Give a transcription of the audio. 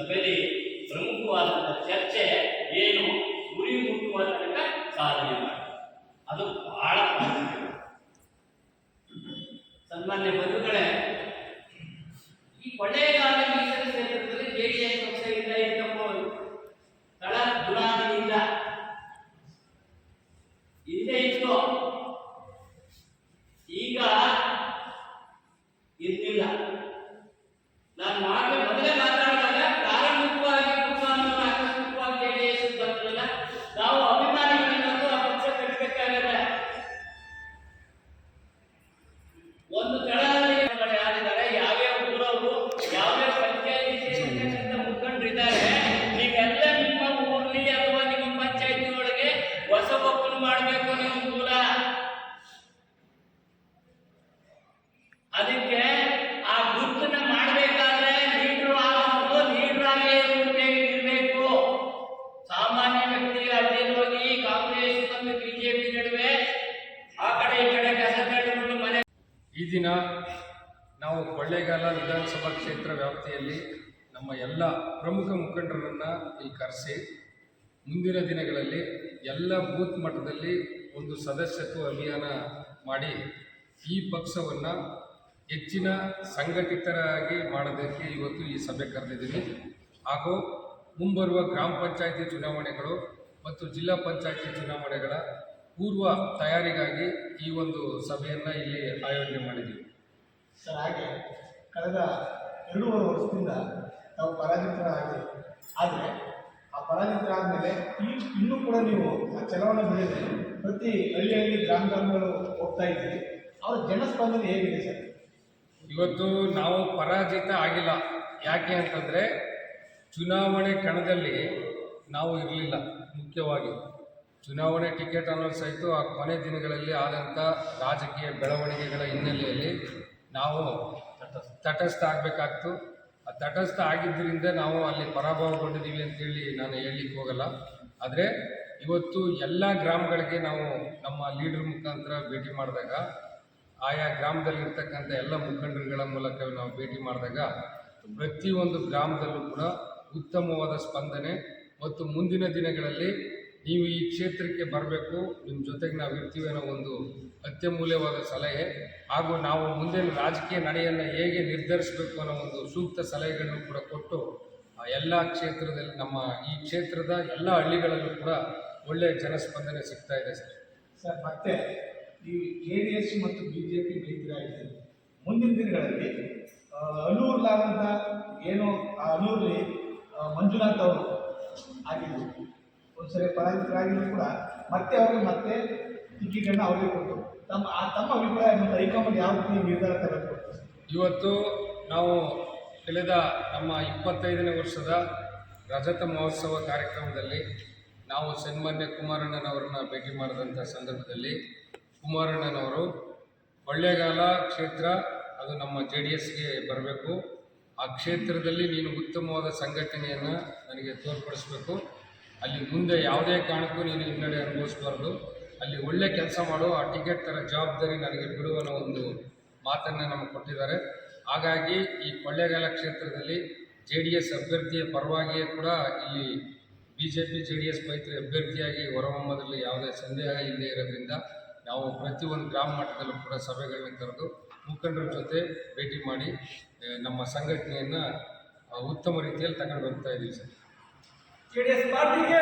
ಸಭೆಯಲ್ಲಿ ಪ್ರಮುಖವಾದಂಥ ಚರ್ಚೆ ಏನು? ಗುರಿ ಮುಟ್ಟುವ ತನಕ ಸಾಧನೆ ಮಾಡಿ ಅದು ದಿನ ನಾವು ಕೊಳ್ಳೇಗಾಲ ವಿಧಾನಸಭಾ ಕ್ಷೇತ್ರ ವ್ಯಾಪ್ತಿಯಲ್ಲಿ ನಮ್ಮ ಎಲ್ಲ ಪ್ರಮುಖ ಮುಖಂಡರನ್ನು ಇಲ್ಲಿ ಕರೆಸಿ, ಮುಂದಿನ ದಿನಗಳಲ್ಲಿ ಎಲ್ಲ ಬೂತ್ ಮಟ್ಟದಲ್ಲಿ ಒಂದು ಸದಸ್ಯತ್ವ ಅಭಿಯಾನ ಮಾಡಿ ಈ ಪಕ್ಷವನ್ನು ಹೆಚ್ಚಿನ ಸಂಘಟಿತರಾಗಿ ಮಾಡೋದಕ್ಕೆ ಇವತ್ತು ಈ ಸಭೆ ಕರೆದಿದ್ದೀನಿ. ಹಾಗೂ ಮುಂಬರುವ ಗ್ರಾಮ ಪಂಚಾಯಿತಿ ಚುನಾವಣೆಗಳು ಮತ್ತು ಜಿಲ್ಲಾ ಪಂಚಾಯಿತಿ ಚುನಾವಣೆಗಳ ಪೂರ್ವ ತಯಾರಿಗಾಗಿ ಈ ಒಂದು ಸಭೆಯನ್ನು ಇಲ್ಲಿ ಆಯೋಜನೆ ಮಾಡಿದ್ದೀವಿ ಸರ್ ಹಾಗೆ ಕಳೆದ ಎರಡೂವರೆ ವರ್ಷದಿಂದ ತಾವು ಪರಾಜಿತರಾಗಿ ಆದರೆ ಆ ಪರಾಜಿತರಾದಮೇಲೆ ಈ ಇನ್ನೂ ಕೂಡ ನೀವು ಆ ಚಲವನ್ನ ಬೆಳೆದ ಪ್ರತಿ ಹಳ್ಳಿ ಹಳ್ಳಿ ಗ್ರಾಮ ಗ್ರಾಮಗಳು ಹೋಗ್ತಾ ಇದ್ದೀರಿ. ಅವರ ಜನಸ್ಪಂದನೆ ಹೇಗಿದೆ ಸರ್? ಇವತ್ತು ನಾವು ಪರಾಜಿತ ಆಗಿಲ್ಲ. ಯಾಕೆ ಅಂತಂದರೆ ಚುನಾವಣೆ ಕಣದಲ್ಲಿ ನಾವು ಇರಲಿಲ್ಲ ಮುಖ್ಯವಾಗಿ. ಚುನಾವಣೆ ಟಿಕೆಟ್ ಅನೌನ್ಸ್ ಆಯಿತು ಆ ಕೊನೆ ದಿನಗಳಲ್ಲಿ ಆದಂಥ ರಾಜಕೀಯ ಬೆಳವಣಿಗೆಗಳ ಹಿನ್ನೆಲೆಯಲ್ಲಿ ನಾವು ತಟಸ್ಥ ಆಗಬೇಕಾಗ್ತು. ಆ ತಟಸ್ಥ ಆಗಿದ್ದರಿಂದ ನಾವು ಅಲ್ಲಿ ಪರಾಭವಗೊಂಡಿದ್ದೀವಿ ಅಂತೇಳಿ ನಾನು ಹೇಳಲಿಕ್ಕೆ ಹೋಗಲ್ಲ. ಆದರೆ ಇವತ್ತು ಎಲ್ಲ ಗ್ರಾಮಗಳಿಗೆ ನಾವು ನಮ್ಮ ಲೀಡರ್ ಮುಖಾಂತರ ಭೇಟಿ ಮಾಡಿದಾಗ, ಆಯಾ ಗ್ರಾಮದಲ್ಲಿರ್ತಕ್ಕಂಥ ಎಲ್ಲ ಮುಖಂಡರುಗಳ ಮೂಲಕ ನಾವು ಭೇಟಿ ಮಾಡಿದಾಗ ಪ್ರತಿಯೊಂದು ಗ್ರಾಮದಲ್ಲೂ ಕೂಡ ಉತ್ತಮವಾದ ಸ್ಪಂದನೆ ಮತ್ತು ಮುಂದಿನ ದಿನಗಳಲ್ಲಿ ನೀವು ಈ ಕ್ಷೇತ್ರಕ್ಕೆ ಬರಬೇಕು, ನಿಮ್ಮ ಜೊತೆಗೆ ನಾವು ಇರ್ತೀವಿ ಅನ್ನೋ ಒಂದು ಅತ್ಯಮೂಲ್ಯವಾದ ಸಲಹೆ. ಹಾಗೂ ನಾವು ಮುಂದಿನ ರಾಜಕೀಯ ನಡೆಯನ್ನು ಹೇಗೆ ನಿರ್ಧರಿಸಬೇಕು ಅನ್ನೋ ಒಂದು ಸೂಕ್ತ ಸಲಹೆಗಳನ್ನು ಕೂಡ ಕೊಟ್ಟು ಎಲ್ಲ ಕ್ಷೇತ್ರದಲ್ಲಿ ನಮ್ಮ ಈ ಕ್ಷೇತ್ರದ ಎಲ್ಲ ಹಳ್ಳಿಗಳಲ್ಲೂ ಕೂಡ ಒಳ್ಳೆಯ ಜನಸ್ಪಂದನೆ ಸಿಗ್ತಾ ಇದೆ ಸರ್. ಸರ್, ಮತ್ತೆ ಈ ಜೆ ಡಿ ಎಸ್ ಮತ್ತು ಬಿ ಜೆ ಪಿ ಮೈತ್ರಿಯಾಗಿದೆ ಮುಂದಿನ ದಿನಗಳಲ್ಲಿ ಅನೂರ್ಲಾದಂಥ ಏನೋ, ಆ ಅನೂರ್ಲಿ ಮಂಜುನಾಥ್ ಅವರು ಆಗಿದ್ರು ಒಂದ್ಸರಿ ಪರಾಜಿತರಾಗಿದ್ರು ಕೂಡ ಮತ್ತೆ ಅವರಿಗೆ ಮತ್ತೆ ಟಿಕೆಟನ್ನು ಅವರಿಗೆ ಕೊಟ್ಟು ತಮ್ಮ ಆ ತಮ್ಮ ಅಭಿಪ್ರಾಯ ಮತ್ತು ಹೈಕಮಾಂಡ್ ಯಾವ ರೀತಿ ನಿರ್ಧಾರ ತರಬೇಕು ಇವತ್ತು ನಾವು ಕಳೆದ ನಮ್ಮ ಇಪ್ಪತ್ತೈದನೇ ವರ್ಷದ ರಜತ ಮಹೋತ್ಸವ ಕಾರ್ಯಕ್ರಮದಲ್ಲಿ ನಾವು ಸನ್ಮಾನ್ಯ ಕುಮಾರಣ್ಣನವರನ್ನ ಭೇಟಿ ಮಾಡಿದಂಥ ಸಂದರ್ಭದಲ್ಲಿ ಕುಮಾರಣ್ಣನವರು ಕೊಳ್ಳೇಗಾಲ ಕ್ಷೇತ್ರ, ಅದು ನಮ್ಮ ಜೆ ಡಿ ಎಸ್ಗೆ ಬರಬೇಕು. ಆ ಕ್ಷೇತ್ರದಲ್ಲಿ ನೀನು ಉತ್ತಮವಾದ ಸಂಘಟನೆಯನ್ನು ನನಗೆ ತೋರ್ಪಡಿಸಬೇಕು. ಅಲ್ಲಿ ಮುಂದೆ ಯಾವುದೇ ಕಾರಣಕ್ಕೂ ನೀನು ಹಿನ್ನಡೆ ಅನುಭವಿಸಬಾರ್ದು. ಅಲ್ಲಿ ಒಳ್ಳೆ ಕೆಲಸ ಮಾಡು, ಆ ಟಿಕೆಟ್ ಥರ ಜವಾಬ್ದಾರಿ ನನಗೆ ಬಿಡುವನ ಒಂದು ಮಾತನ್ನು ನಮಗೆ ಕೊಟ್ಟಿದ್ದಾರೆ. ಹಾಗಾಗಿ ಈ ಕೊಳ್ಳೇಗಾಲ ಕ್ಷೇತ್ರದಲ್ಲಿ ಜೆ ಡಿ ಎಸ್ ಅಭ್ಯರ್ಥಿಯ ಪರವಾಗಿಯೇ ಕೂಡ ಇಲ್ಲಿ B J P J D S ಮೈತ್ರಿ ಅಭ್ಯರ್ಥಿಯಾಗಿ ಹೊರಹೊಮ್ಮದಲ್ಲಿ ಯಾವುದೇ ಸಂದೇಹ ಇಲ್ಲದೆ ಇರೋದ್ರಿಂದ ನಾವು ಪ್ರತಿಯೊಂದು ಗ್ರಾಮ ಮಟ್ಟದಲ್ಲೂ ಕೂಡ ಸಭೆಗಳನ್ನ ಕರೆದು ಮುಖಂಡರ ಜೊತೆ ಭೇಟಿ ಮಾಡಿ, ನಮ್ಮ ಸಂಘಟನೆಯನ್ನು ಉತ್ತಮ ರೀತಿಯಲ್ಲಿ ತಗೊಂಡು ಬರ್ತಾ ಇದ್ದೀವಿ ಸರ್. जेडीएस पार्टी के।